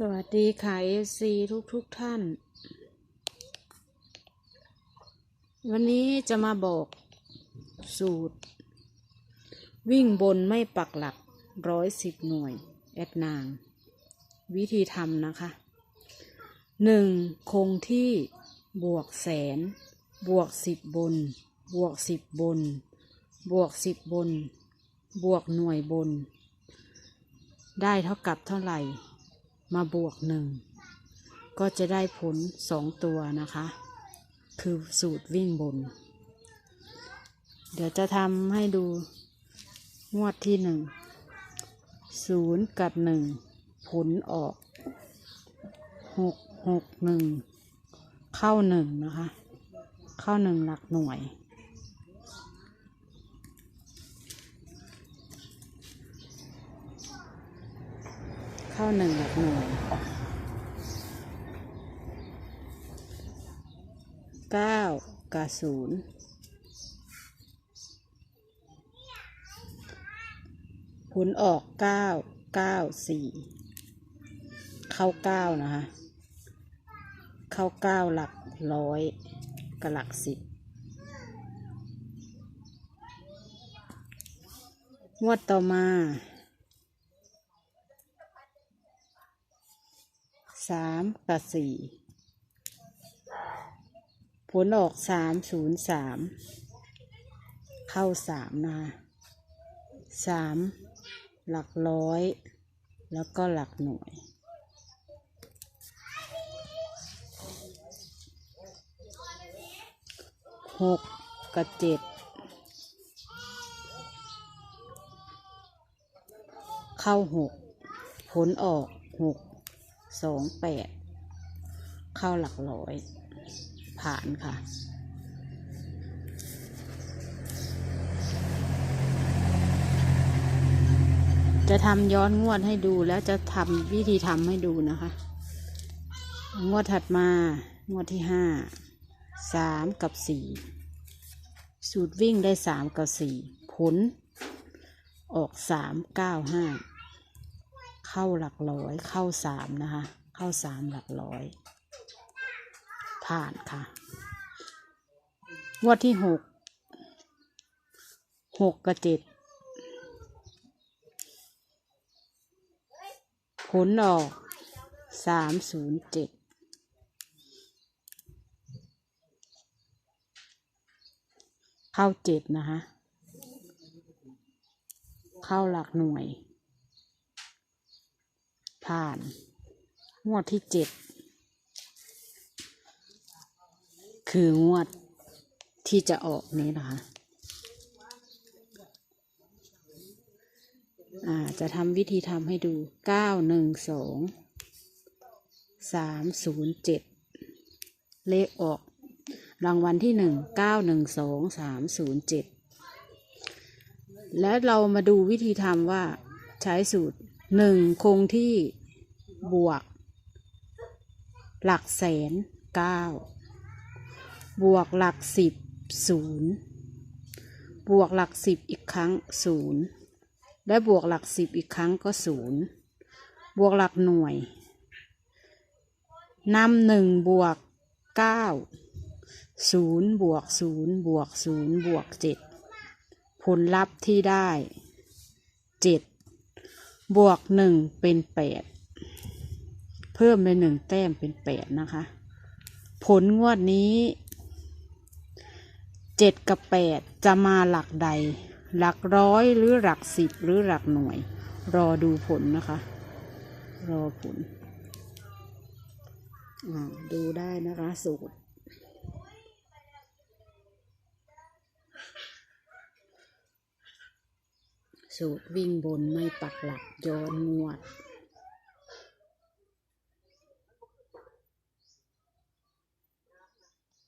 สวัสดีค่ะเอซีทุกทุกท่าน วันนี้จะมาบอกสูตร วิ่งบนไม่ปักหลักร้อยสิบหน่วย แอดนาง วิธีทำนะคะหนึ่งคงที่บวกแสน บวกสิบบน บวกสิบบน บวกสิบบน บวกหน่วยบน ได้เท่ากับเท่าไหร่ มาบวกหนึ่งก็จะได้ผลสองตัวนะคะ คือสูตรวิ่งบน เดี๋ยวจะทำให้ดูงวดที่หนึ่งศูนย์กับหนึ่งผลออกหกหกหนึ่งเข้าหนึ่งนะคะ เข้าหนึ่งหลักหน่วย เข้าหนึ่งหลักหน่วยเก้ากับศูนย์ผลออกเก้าเก้าสี่เข้าเก้านะคะ เข้าเก้าหลักร้อยกับหลักสิบงวดต่อมา สามกับสี่ผลออกสามศูนย์สามเข้าสามนะคะสามหลักร้อย แล้วก็หลักหน่วย หกกับเจ็ดเข้าหกผลออกหก สองแปดเข้าหลักร้อย ผ่านค่ะ จะทำย้อนงวดให้ดูแล้วจะทำวิธีทำให้ดูนะคะ งวดถัดมางวดที่ห้าสามกับสี่สูตรวิ่งได้สามกับสี่ผลออกสามเก้าห้า เข้าหลักร้อย เข้าสามนะคะ เข้าสามหลักร้อย ผ่านค่ะงวดที่หกหกกับเจ็ดผลออกสามศูนย์เจ็ดเข้าเจ็ดนะคะ เข้าหลักหน่วย ผ่าน งวดที่เจ็ดคืองวดที่จะออกนี้นะคะอ่าจะทำวิธีทำให้ดูเก้าหนึ่งสองสามศูนย์เจ็ดเลขออก รางวัลที่หนึ่งเก้าหนึ่งสองสามศูนย์เจ็ดแล้วเรามาดูวิธีทำว่าใช้สูตร หนึ่งคงที่บวก หลักแสนเก้าบวกหลักสิบศูนย์บวกหลักสิบอีกครั้งศูนย์และบวกหลักสิบอีกครั้งก็ศูนย์บวกหลักหน่วยนำหนึ่งบวกเก้าศูนย์บวกศูนย์บวกศูนย์บวกเจ็ดผลลัพธ์ที่ได้เจ็ด บวกหนึ่งเป็นแปดเพิ่มไปหนึ่งแต้มเป็นแปดนะคะ ผลงวดนี้เจ็ดกับแปดจะมาหลักใด หลักร้อยหรือหลักสิบหรือหลักหน่วย รอดูผลนะคะ รอผลอดูได้นะคะสูตร สูตรวิ่งบนไม่ปักหลักย้อนงวด